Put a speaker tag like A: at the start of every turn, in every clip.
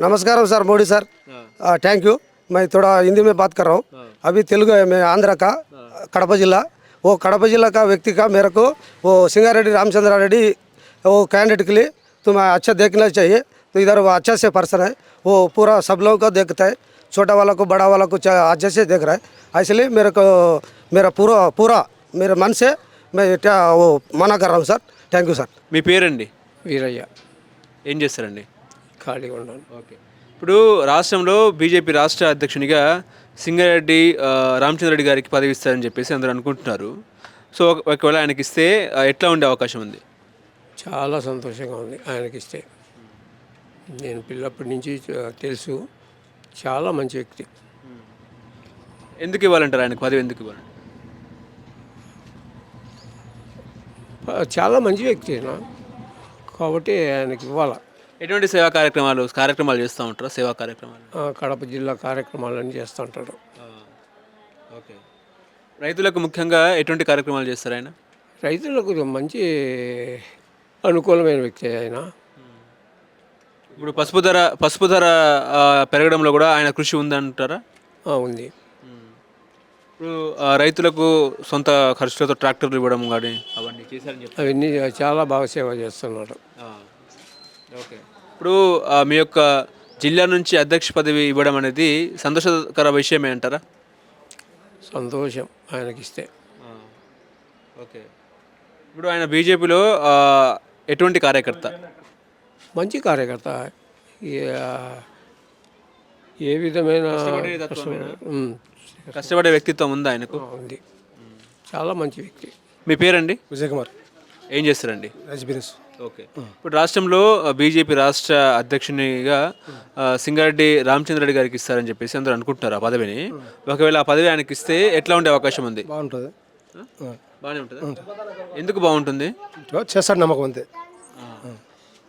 A: नमस्कार sir Modi sir thank you मैं थोड़ा हिंदी में बात कर रहा हूँ अभी तेलुगु है मैं आंध्र का कड़पा जिला वो कड़पा जिला का व्यक्ति का मेरे को वो सिंगारेड्डी रामचंद्रा रेड्डी वो कैंडिडेट के लिए तुम्हें अच्छा देखना चाहिए तो इधर वो अच्छा से पर्सन है वो पूरा सब लोगों को देखता है छोटा वाला को बड़ा वाला को चा- अच्छे से देख रहा है इसलिए मेरे को मेरा पूरा पूरा मेरे मन से मैं क्या वो मना कर रहा हूँ सर थैंक यू सर
B: మీ పేరండి
C: వీరయ్య
B: ఏం చేస్తారండి
C: ఖాళీగా ఉన్నాను.
B: ఓకే. ఇప్పుడు రాష్ట్రంలో బీజేపీ రాష్ట్ర అధ్యక్షునిగా సింగారెడ్డి రామచంద్రరెడ్డి గారికి పదవి ఇస్తారని చెప్పేసి అందరూ అనుకుంటున్నారు. సో ఒక- ఒకవేళ ఆయనకి ఇస్తే ఎట్లా ఉండే అవకాశం ఉంది?
C: చాలా సంతోషంగా ఉంది ఆయనకి ఇస్తే నేను పిల్లప్పటి నుంచి తెలుసు. చాలా మంచి వ్యక్తి.
B: ఎందుకు ఇవ్వాలంటారు ఆయనకు? పదవి ఎందుకు ఇవ్వాలంటారు?
C: ప- చాలా మంచి వ్యక్తి ఆయన. కాబట్టి ఆయనకి ఇవ్వాల?
B: ఎటువంటి సేవా కార్యక్రమాలు కార్యక్రమాలు చేస్తూ ఉంటారా? సేవా కార్యక్రమాలు?
C: ఆ, కడప జిల్లా కార్యక్రమాలన్నీ చేస్తుంటాడు
B: ఓకే. రైతులకు ముఖ్యంగా ఎటువంటి కార్యక్రమాలు చేస్తారు ఆయన?
C: రైతులకు మంచి అనుకూలమైన వ్యక్తి ఆయన.
B: ఇప్పుడు పసుపు ధర పసుపు ధర ఆ, పెరగడంలో కూడా ఆయన కృషి ఉందంటారా?
C: ఆ, ఉంది.
B: ఇప్పుడు ఆ, రైతులకు సొంత ఖర్చులతో ట్రాక్టర్లు ఇవ్వడం కానీ అవన్నీ చేశారని చెప్పి
C: అవన్నీ చాలా బాగా సేవ చేస్తున్నాడు
B: ఓకే. ఇప్పుడు మీ యొక్క జిల్లా నుంచి అధ్యక్ష పదవి ఇవ్వడం అనేది సంతోషకర విషయమే అంటారా?
C: సంతోషం ఆయనకి ఇస్తే
B: ఓకే. ఇప్పుడు ఆయన బీజేపీలో ఎటువంటి కార్యకర్త?
C: మంచి కార్యకర్త. ఏ- విధమైన
B: కష్టపడే వ్యక్తిత్వం ఉందా ఆయనకు?
C: ఉంది. చాలా మంచి వ్యక్తి.
B: మీ పేరండి?
A: విజయ్ కుమార్.
B: ఏం చేస్తారండి?
A: Rice business
B: okay. ఇప్పుడు రాష్ట్రంలో బీజేపీ రాష్ట్ర అధ్యక్షునిగా సింగారెడ్డి రామచంద్రరెడ్డి గారికి ఇస్తారని చెప్పేసి అందరూ అనుకుంటున్నారు ఆ పదవిని. ఒకవేళ ఆ పదవి ఆయనకి ఇస్తే ఎట్లా ఉండే అవకాశం ఉంది?
A: బాగుంటుంది.
B: బాగానే ఉంటుంది? ఎందుకు బాగుంటుంది?
A: చేస్తాడు నమ్మకం అంతే.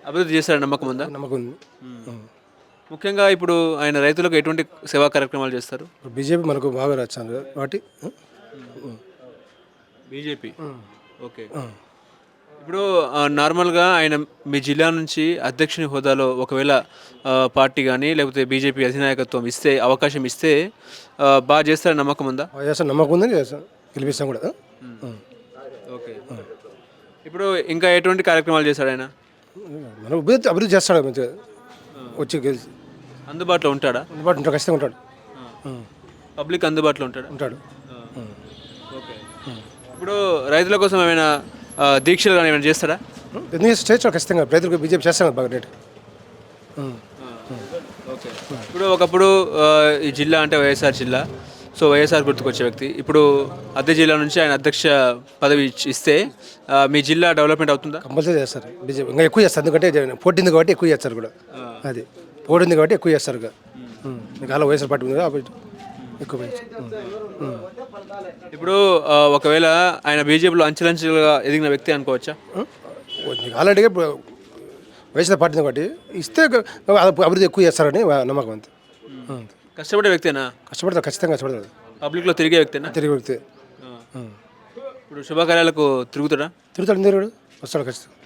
B: అభివృద్ధి చేస్తారని నమ్మకం ఉందా?
A: నమ్మకం ఉంది.
B: ముఖ్యంగా ఇప్పుడు ఆయన రైతులకు ఎటువంటి సేవా కార్యక్రమాలు చేస్తారు?
A: బీజేపీ మనకు బాగా వచ్చాను కాబట్టి
B: బీజేపీ? ఓకే. ఇప్పుడు నార్మల్గా ఆయన మీ జిల్లా నుంచి అధ్యక్షుని హోదాలో ఒకవేళ పార్టీ కానీ లేకపోతే బీజేపీ అధినాయకత్వం ఇస్తే అవకాశం ఇస్తే బాగా చేస్తారని నమ్మకం ఉందా?
A: చేస్తాను. నమ్మకం ఉందని చేస్తాను. గెలిపిస్తాం కూడా.
B: ఓకే. ఇప్పుడు ఇంకా ఎటువంటి కార్యక్రమాలు చేశాడు ఆయన?
A: మనం అభివృద్ధి అభివృద్ధి చేస్తాడు మంచిగా. వచ్చి గెలిచి.
B: అందుబాటులో ఉంటాడా?
A: అందుబాటు ఉంటాడు. ఖచ్చితంగా ఉంటాడు.
B: పబ్లిక్ అందుబాటులో ఉంటాడా?
A: ఉంటాడు.
B: ఓకే. ఇప్పుడు రైతుల కోసం ఏమైనా దీక్షలు కానీ ఏమైనా చేస్తాడా
A: ఎందుకు చేస్తాడు ఖచ్చితంగా రైతులకు బీజేపీ చేస్తాను బాగా రేటు
B: ఓకే. ఇప్పుడు ఒకప్పుడు ఈ జిల్లా అంటే వైఎస్ఆర్ జిల్లా. సో వైఎస్ఆర్ గుర్తుకొచ్చే వ్యక్తి. ఇప్పుడు అద్దె జిల్లా నుంచి ఆయన అధ్యక్ష పదవి ఇచ్చి- ఇస్తే మీ జిల్లా డెవలప్మెంట్ అవుతుందా?
A: కంపల్సరీ చేస్తారు బీజేపీ. ఇంకా ఎక్కువ చేస్తారు. ఎందుకంటే పోటీ కాబట్టి ఎక్కువ చేస్తారు కూడా. అది. పోటీ కాబట్టి ఎక్కువ చేస్తారు ఇక. అలా వైఎస్ఆర్ పార్టీ ఉంది కాబట్టి ఎక్కువ.
B: ఇప్పుడు ఒకవేళ ఆయన బీజేపీలో అంచెలంచెలుగా ఎదిగిన వ్యక్తి అనుకోవచ్చా?
A: ఆల్రెడీగా ఇప్పుడు వైఎస్ఆర్ పార్టీ కాబట్టి ఇస్తే అభి- అభివృద్ధి ఎక్కువ చేస్తారని నమ్మకం అంతే.
B: కష్టపడే వ్యక్తేనా?
A: కష్టపడతారు ఖచ్చితంగా కష్టపడతారు
B: పబ్లిక్లో తిరిగే వ్యక్తేనా?
A: తిరిగి వ్యక్తి.
B: ఇప్పుడు శుభకార్యాలకు తిరుగుతాడా?
A: తిరుగుతాడు ఎందుకు వస్తాడు ఖచ్చితంగా.